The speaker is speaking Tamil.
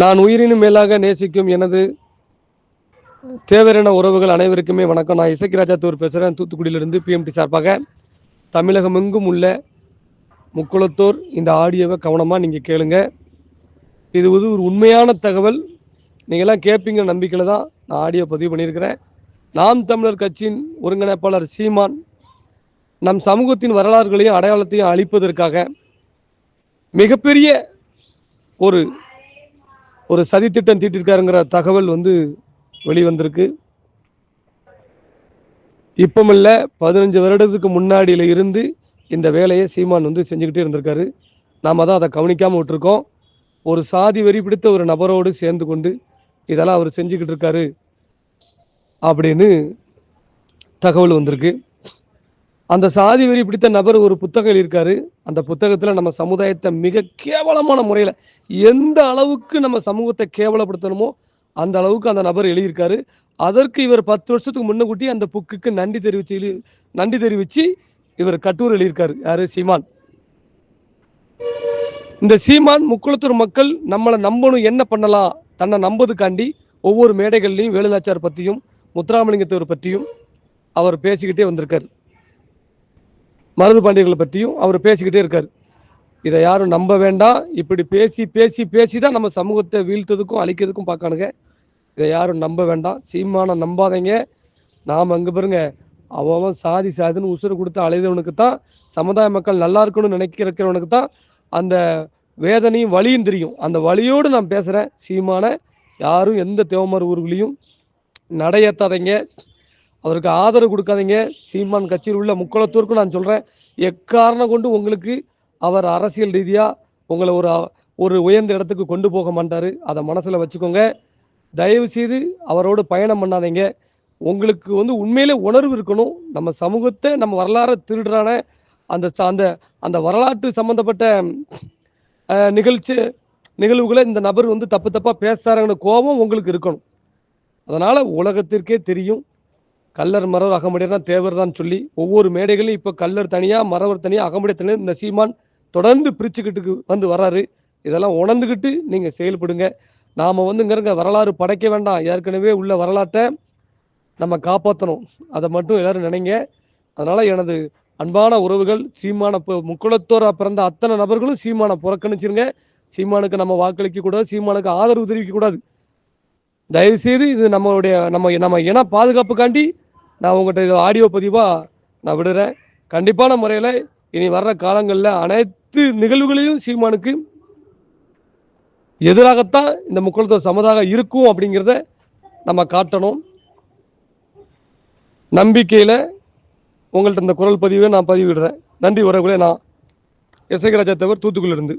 நான் உயிரினும் மேலாக நேசிக்கும் எனது தேவரின உறவுகள் அனைவருக்குமே வணக்கம். நான் இசக்கி ராஜா தூர் பேசுகிறேன் தூத்துக்குடியிலிருந்து பிஎம்டி சார்பாக தமிழகம் எங்கும் உள்ள முக்குளத்தோர் இந்த ஆடியோவை கவனமாக நீங்கள் கேளுங்க. இது வந்து ஒரு உண்மையான தகவல். நீங்கள்லாம் கேட்பீங்க நம்பிக்கையில் தான் நான் ஆடியோ பதிவு பண்ணியிருக்கிறேன். நாம் தமிழர் கட்சியின் ஒருங்கிணைப்பாளர் சீமான் நம் சமூகத்தின் வரலாறுகளையும் அடையாளத்தையும் அழிப்பதற்காக மிகப்பெரிய ஒரு ஒரு சதித்திட்டம் தீட்டிருக்காருங்கிற தகவல் வந்து வெளிவந்திருக்கு. இப்பமில்ல பதினஞ்சு வருடத்துக்கு முன்னாடியில் இருந்து இந்த வேலையை சீமான் வந்து செஞ்சுக்கிட்டே இருந்திருக்காரு. நாம் தான் அதை கவனிக்காமல் விட்டுருக்கோம். ஒரு சாதி வெறி பிடித்த ஒரு நபரோடு சேர்ந்து கொண்டு இதெல்லாம் அவர் செஞ்சுக்கிட்டு இருக்காரு அப்படின்னு தகவல் வந்திருக்கு. அந்த சாதி வெறி பிடித்த நபர் ஒரு புத்தகம் எழுதியிருக்காரு அந்த புத்தகத்தில் நம்ம சமுதாயத்தை மிக கேவலமான முறையில் எந்த அளவுக்கு நம்ம சமூகத்தை கேவலப்படுத்தணுமோ அந்த அளவுக்கு அந்த நபர் எழுதியிருக்காரு. அதற்கு இவர் பத்து வருஷத்துக்கு முன்னக்கூட்டி அந்த புக்குக்கு நன்றி தெரிவிச்சு நன்றி தெரிவித்து இவர் கட்டுரை எழுதியிருக்காரு. யாரு? சீமான். இந்த சீமான் முக்குளத்தூர் மக்கள் நம்மளை நம்பணும் என்ன பண்ணலாம்? தன்னை நம்பதுக்காண்டி ஒவ்வொரு மேடைகள்லையும் வேலுநாச்சார் பற்றியும் முத்துராமலிங்கத்தவர் பற்றியும் அவர் பேசிக்கிட்டே வந்திருக்காரு. மருது பாண்டியர்களை பற்றியும் அவர் பேசிக்கிட்டே இருக்கார். இதை யாரும் நம்ப வேண்டாம். இப்படி பேசி பேசி பேசி தான் நம்ம சமூகத்தை வீழ்த்ததுக்கும் அழிக்கிறதுக்கும் பார்க்கானுங்க. இதை யாரும் நம்ப வேண்டாம். சீமானை நம்பாதீங்க. நாம் அங்கே பாருங்க. அவன் சாதி சாதின்னு உசுறு கொடுத்து அலைதவனுக்கு தான் சமுதாய மக்கள் நல்லா இருக்கணும்னு நினைக்கிறவனுக்கு தான் அந்த வேதனையும் வலியும் தெரியும். அந்த வழியோடு நான் பேசுகிறேன் சீமான யாரும் எந்த தேவமர் ஊர்களையும் நடையத்தாதீங்க. அவருக்கு ஆதரவு கொடுக்காதீங்க. சீமான் கட்சியில் உள்ள முக்குளத்தூருக்கும் நான் சொல்கிறேன் எக்காரணம் கொண்டு உங்களுக்கு அவர் அரசியல் ரீதியாக உங்களை ஒரு ஒரு உயர்ந்த இடத்துக்கு கொண்டு போக மாட்டார். அதை மனசில் வச்சுக்கோங்க. தயவு செய்து அவரோடு பயணம் பண்ணாதீங்க. உங்களுக்கு வந்து உண்மையிலே உணர்வு இருக்கணும். நம்ம சமூகத்தை நம்ம வரலாறை திருடுறான அந்த அந்த அந்த வரலாற்று சம்மந்தப்பட்ட நிகழ்ச்சி நிகழ்வுகளை இந்த நபர் வந்து தப்பு தப்பாக பேசுகிறாங்கன்னு கோபம் உங்களுக்கு இருக்கணும். அதனால் உலகத்திற்கே தெரியும். கல்லர் மறவர் அகமுடையர்னா தேவர் தான் சொல்லி ஒவ்வொரு மேடைகளையும் இப்போ கல்லர் தனியாக மறவர் தனியாக அகமுடைய தனியாக இந்த சீமான் தொடர்ந்து பிரிச்சுக்கிட்டு வந்து வராரு. இதெல்லாம் உணர்ந்துக்கிட்டு நீங்கள் செயல்படுங்க. நாம் வந்துங்கிறங்க வரலாறு படைக்க வேண்டாம். ஏற்கனவே உள்ள வரலாற்றை நம்ம காப்பாற்றணும் அதை மட்டும் எல்லாரும் நினைங்க. அதனால் எனது அன்பான உறவுகள் சீமான பு- முக்குளத்தோரா பிறந்த அத்தனை நபர்களும் சீமானை புறக்கணிச்சிருங்க. சீமானுக்கு நம்ம வாக்களிக்க கூடாது சீமானுக்கு ஆதரவு தெரிவிக்கக்கூடாது தயவுசெய்து தயவு செய்து இது நம்மளுடைய நம்ம நம்ம இன பாதுகாப்புக்காண்டி நான் உங்கள்கிட்ட இது ஆடியோ பதிவாக நான் விடுறேன். கண்டிப்பான முறையில் இனி வர்ற காலங்களில் அனைத்து நிகழ்வுகளையும் சீமானுக்கு எதிராகத்தான் இந்த முக்குளத்தோர் சமதாக இருக்கும் அப்படிங்கிறத நம்ம காட்டணும். நம்பிக்கையில் உங்கள்கிட்ட இந்த குரல் பதிவை நான் பதிவிடுறேன். நன்றி உறவுகளே. நான் எஸ்ஐ ராஜா தவிர தூத்துக்குடியிலிருந்து.